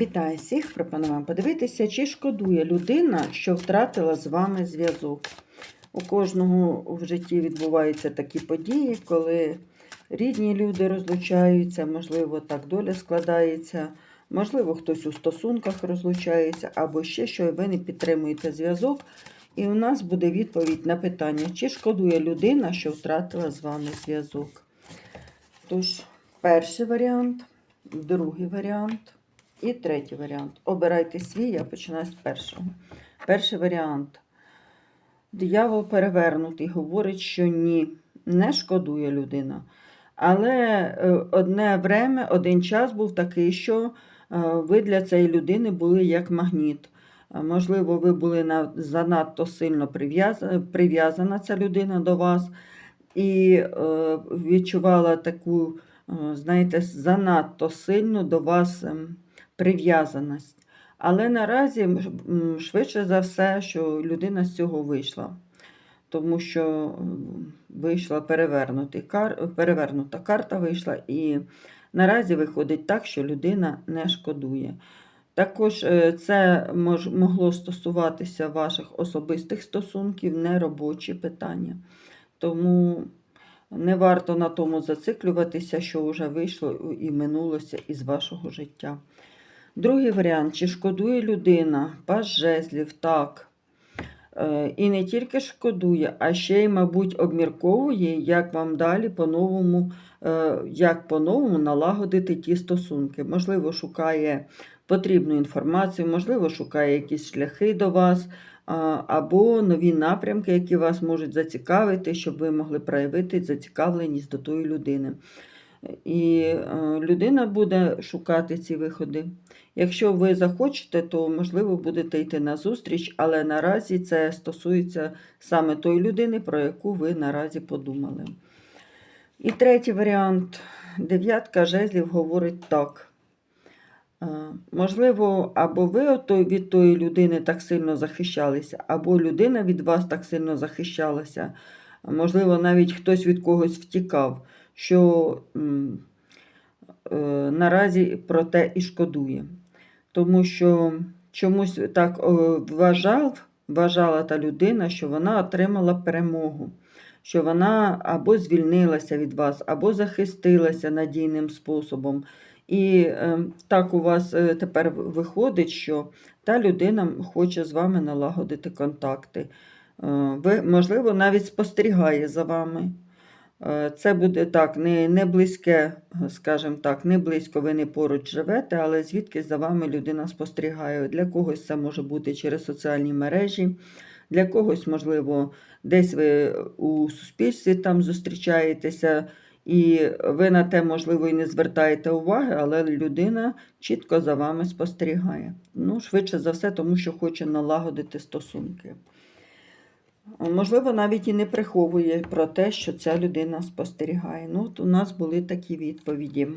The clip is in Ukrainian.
Вітаю всіх! Пропоную вам подивитися, чи шкодує людина, що втратила з вами зв'язок. У кожного в житті відбуваються такі події, коли рідні люди розлучаються, можливо, так доля складається, можливо, хтось у стосунках розлучається, або ще що, і ви не підтримуєте зв'язок. І у нас буде відповідь на питання, чи шкодує людина, що втратила з вами зв'язок. Тож, перший варіант, другий варіант. І третій варіант. Обирайте свій, я починаю з першого. Перший варіант. Диявол перевернутий, говорить, що ні, не шкодує людина. Але е, одне время, один час був такий, що е, ви для цієї людини були як магніт. Е, Можливо, ви були занадто сильно прив'язана, ця людина до вас і відчувала таку, знаєте, занадто сильно до вас. Прив'язаність. Але наразі швидше за все, що людина з цього вийшла, тому що вийшла кар... перевернута карта вийшла, і наразі виходить так, що людина не шкодує. Також е, це могло стосуватися ваших особистих стосунків, не робочі питання. Тому не варто на тому зациклюватися, що вже вийшло і минулося із вашого життя. Другий варіант, чи шкодує людина, пас жезлів, так. Е, І не тільки шкодує, а ще й, мабуть, обмірковує, як вам далі по-новому, е, як по-новому налагодити ті стосунки. Можливо, шукає потрібну інформацію, можливо, шукає якісь шляхи до вас, або нові напрямки, які вас можуть зацікавити, щоб ви могли проявити зацікавленість до тої людини. І е, людина буде шукати ці виходи. Якщо ви захочете, то можливо будете йти на зустріч, але наразі це стосується саме тої людини, про яку ви наразі подумали. І третій варіант. Дев'ятка жезлів говорить так. Е, Можливо, або ви від тої людини так сильно захищалися, або людина від вас так сильно захищалася. Можливо, навіть хтось від когось втікав, що е, наразі про те і шкодує. Тому що чомусь так е, вважав, вважала та людина, що вона отримала перемогу, що вона або звільнилася від вас, або захистилася надійним способом. І е, так у вас е, тепер виходить, що та людина хоче з вами налагодити контакти. Ви, можливо, навіть спостерігає за вами. Е, Це буде так, не, не близьке, скажімо так, не близько ви не поруч живете, але звідки за вами людина спостерігає. Для когось це може бути через соціальні мережі, для когось, можливо, десь ви у суспільстві там зустрічаєтеся, і ви на те, можливо, і не звертаєте уваги, але людина чітко за вами спостерігає. Ну, швидше за все, тому що хоче налагодити стосунки. Можливо, навіть і не приховує про те, що ця людина спостерігає. Ну, от у нас були такі відповіді.